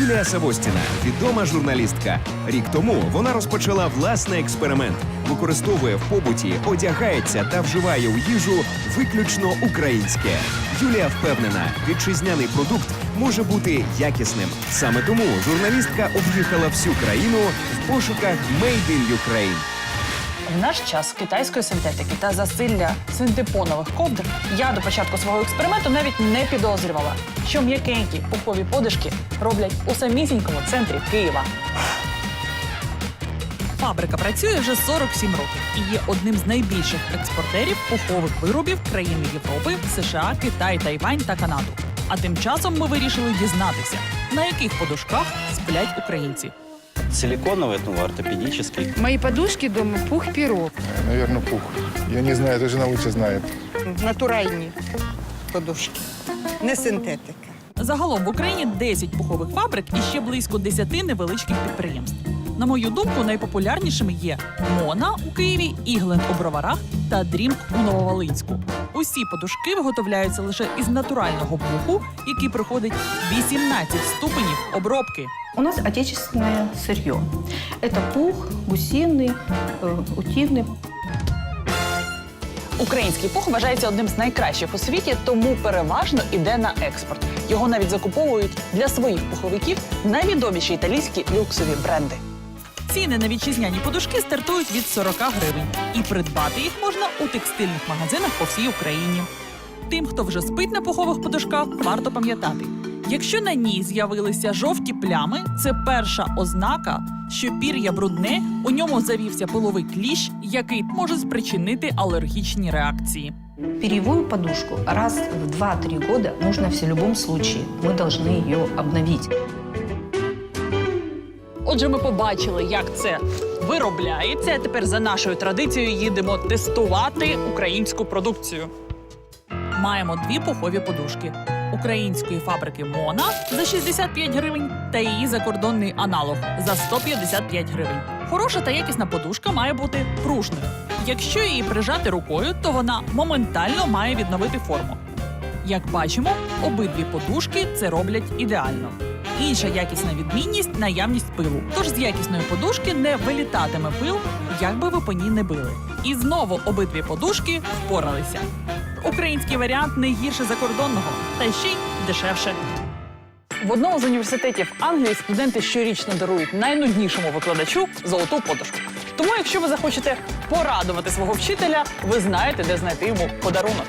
Юлія Савостіна, відома журналістка. Рік тому вона розпочала власний експеримент, використовує в побуті, одягається та вживає у їжу виключно українське. Юлія впевнена, вітчизняний продукт може бути якісним. Саме тому журналістка об'їхала всю країну в пошуках Made in Ukraine. В наш час китайської синтетики та засилля синтепонових ковдр я до початку свого експерименту навіть не підозрювала, що м'якенькі пухові подушки роблять у самісінькому центрі Києва. Фабрика працює вже 47 років і є одним з найбільших експортерів пухових виробів країни Європи, США, Китай, Тайвань та Канаду. А тим часом ми вирішили дізнатися, на яких подушках сплять українці. Силиконовый, ну, ортопедический. Мои подушки дома пух-пирог. Наверное, пух. Я не знаю, эта жена лучше знает. натуральні подушки, не синтетика. Загалом в Україні 10 пухових фабрик і ще близько 10 невеличких підприємств. На мою думку, найпопулярнішими є Мона у Києві, Ігленд у Броварах та Дрімк у Нововолинську. Усі подушки виготовляються лише із натурального пуху, який проходить 18 ступенів обробки. У нас отечественное сырье. Это пух, гусиный, э, утиный. Український пух вважається одним з найкращих у світі, тому переважно іде на експорт. Його навіть закуповують для своїх пуховиків найвідоміші італійські люксові бренди. Ціни на вітчизняні подушки стартують від 40 гривень, і придбати їх можна у текстильних магазинах по всій Україні. Тим, хто вже спить на пухових подушках, варто пам'ятати. Якщо на ній з'явилися жовті плями, це перша ознака, що пір'я брудне, у ньому завівся пиловий кліщ, який може спричинити алергічні реакції. Перьевую подушку раз в 2-3 года нужно в любом случае. Мы должны ее обновить. Отже, ми побачили, як це виробляється. Тепер за нашою традицією їдемо тестувати українську продукцію. Маємо дві пухові подушки української фабрики Мона за 65 гривень та її закордонний аналог за 155 гривень. Хороша та якісна подушка має бути пружною. Якщо її прижати рукою, то вона моментально має відновити форму. Як бачимо, обидві подушки це роблять ідеально. Інша якісна відмінність наявність пилу. Тож з якісної подушки не вилітатиме пил, як би ви по ній не били. І знову обидві подушки впоралися. Український варіант не гірше закордонного, та ще й дешевше. В одному з університетів Англії студенти щорічно дарують найнуднішому викладачу золоту подушку. Тому, якщо ви захочете порадувати свого вчителя, ви знаєте, де знайти йому подарунок.